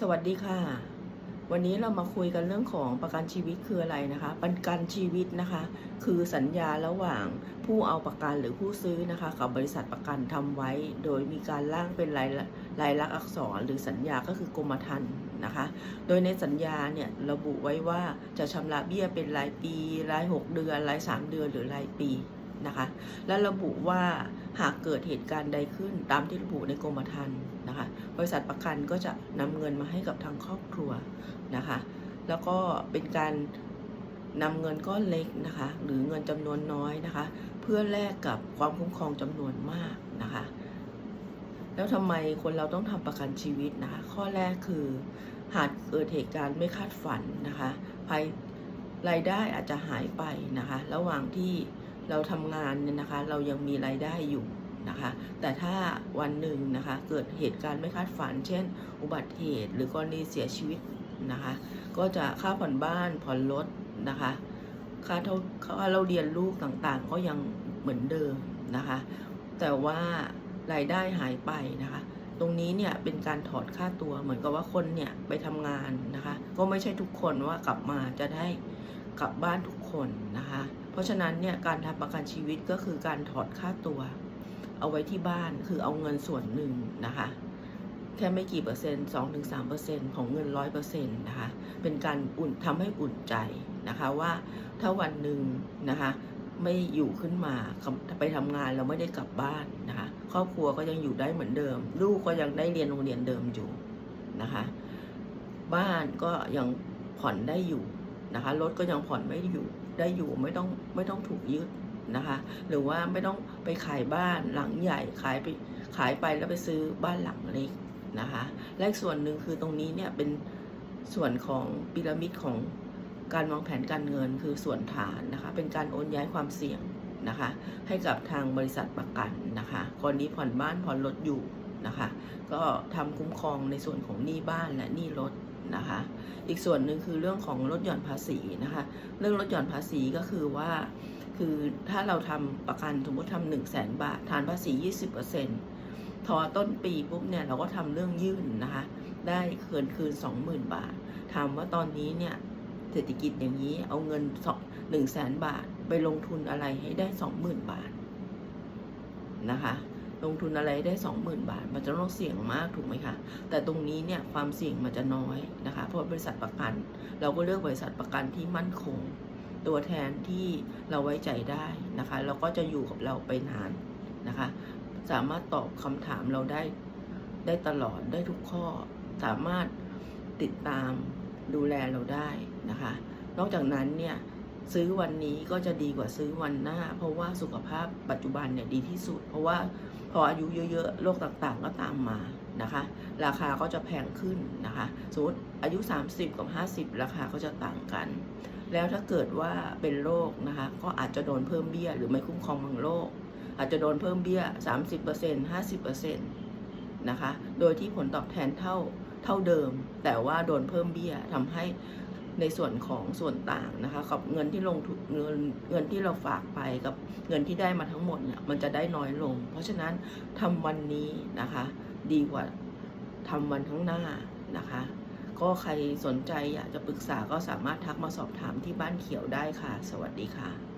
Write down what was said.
สวัสดีค่ะ วันนี้เรามาคุยกันเรื่องของประกันชีวิตคืออะไรนะคะ ประกันชีวิตนะคะ คือสัญญาระหว่างผู้เอาประกันหรือผู้ซื้อนะคะ กับบริษัทประกันทำไว้ โดยมีการร่างเป็นลายลายลักษณ์อักษร หรือสัญญาก็คือกรมธรรม์นะคะ โดยในสัญญาเนี่ยระบุไว้ว่าจะชำระเบี้ยเป็นรายปี ราย 6 เดือน ราย 3 เดือนหรือรายปี นะคะ และระบุว่าหากเกิดเหตุการณ์ใดขึ้นตามที่ระบุในกรมธรรม์นะคะ บริษัทประกันก็จะนำเงินมาให้กับทางครอบครัวนะคะ แล้วก็เป็นการนำเงินก้อนเล็กนะคะ หรือเงินจำนวนน้อยนะคะ เพื่อแลกกับความคุ้มครองจำนวนมากนะคะ แล้วทำไมคนเราต้องทำประกันชีวิตนะคะ ข้อแรกคือหากเกิดเหตุการณ์ไม่คาดฝันนะคะภายรายได้อาจจะหายไปนะคะ ระหว่างที่ เราทำงานเนี่ยนะคะ เรายังมีรายได้อยู่นะคะ แต่ถ้าวันหนึ่งนะคะ เกิดเหตุการณ์ไม่คาดฝัน เช่น อุบัติเหตุ หรือกรณีเสียชีวิตนะคะ ก็จะค่าผ่อนบ้านผ่อนรถนะคะ ค่าเท่าค่าเราเรียนลูกต่างๆ ก็ยังเหมือนเดิมนะคะ แต่ว่ารายได้หายไปนะคะ ตรงนี้เนี่ยเป็นการถอดค่าตัวเหมือนกับว่าคนเนี่ยไปทำงานนะคะ ก็ไม่ใช่ทุกคนว่ากลับมาจะได้ กลับบ้านทุกคนนะคะ เพราะฉะนั้นเนี่ยการทำประกันชีวิตก็คือการถอดค่าตัว เอาไว้ที่บ้านคือเอาเงินส่วนหนึ่งนะคะแค่ไม่กี่เปอร์เซ็นต์สองถึงสามเปอร์เซ็นต์ของเงินร้อยเปอร์เซ็นต์นะคะ เป็นการอุ่นทำให้อุ่นใจนะคะว่าถ้าวันหนึ่งนะคะไม่อยู่ขึ้นมาไปทำงานเราไม่ได้กลับบ้านนะคะครอบครัวก็ยังอยู่ได้เหมือนเดิม ลูกก็ยังได้เรียนโรงเรียนเดิมอยู่นะคะ บ้านก็ยังผ่อนได้อยู่ นะคะรถก็ยังผ่อนไม่อยู่ได้อยู่ไม่ต้องไม่ต้องถูกยึดนะคะ หรือว่าไม่ต้องไปขายบ้านหลังใหญ่ขายไปขายไปแล้วไปซื้อบ้านหลังเล็กนะคะและอีกส่วนหนึ่งคือตรงนี้เนี่ยเป็นส่วนของพีระมิดของการวางแผนการเงินคือส่วนฐานนะคะเป็นการโอนย้ายความเสี่ยงนะคะให้กับทางบริษัทประกันนะคะคนนี้ผ่อนบ้านผ่อนรถอยู่นะคะก็ทำคุ้มครองในส่วนของหนี้บ้านและหนี้รถ นะคะ อีกส่วนหนึ่งคือเรื่องของลดหย่อนภาษีนะคะ เรื่องลดหย่อนภาษีก็คือว่า คือถ้าเราทำประกันสมมติทำหนึ่งแสนบาทฐานภาษี 20%ทอต้นปีปุ๊บเนี่ยเราก็ทำเรื่องยื่นนะคะ ได้เกินคืน 20,000 บาท ถามว่าตอนนี้เนี่ยเศรษฐกิจอย่างนี้เอาเงินสองหนึ่งแสนบาทไปลงทุนอะไรให้ได้ 20,000 บาทนะคะ ลงทุนอะไรได้ 20,000 บาท มันจะต้องเสี่ยงมากถูกไหมคะ แต่ตรงนี้เนี่ยความเสี่ยงมันจะน้อยนะคะ เพราะบริษัทประกัน เราก็เลือกบริษัทประกันที่มั่นคง ตัวแทนที่เราไว้ใจได้นะคะแล้วก็จะอยู่กับเราไปนานนะคะ สามารถตอบคำถามเราได้ได้ตลอดได้ทุกข้อ สามารถติดตามดูแลเราได้นะคะ นอกจากนั้นเนี่ย ซื้อวันนี้ก็จะดีกว่าซื้อวันหน้า เพราะว่าสุขภาพปัจจุบันเนี่ยดีที่สุด เพราะว่าพออายุเยอะๆโรคต่างๆก็ตามมานะคะ ราคาก็จะแพงขึ้นนะคะสมมติอายุ 30 กับ 50 ราคาก็จะต่างกัน แล้วถ้าเกิดว่าเป็นโรคนะคะ ก็อาจจะโดนเพิ่มเบี้ย หรือไม่คุ้มครองบางโรคอาจจะโดนเพิ่มเบี้ย 30% 50%นะคะ โดยที่ผลตอบแทนเท่าเท่าเดิม แต่ว่าโดนเพิ่มเบี้ยทำให้ ในส่วนของส่วนต่างนะคะ กับเงินที่ลงทุนเงินเงินที่เราฝากไปกับเงินที่ได้มาทั้งหมดเนี่ยมันจะได้น้อยลง เพราะฉะนั้นทำวันนี้นะคะ ดีกว่าทำวันข้างหน้านะคะ ก็ใครสนใจอยากจะปรึกษาก็สามารถทักมาสอบถามที่บ้านเขียวได้ค่ะ สวัสดีค่ะ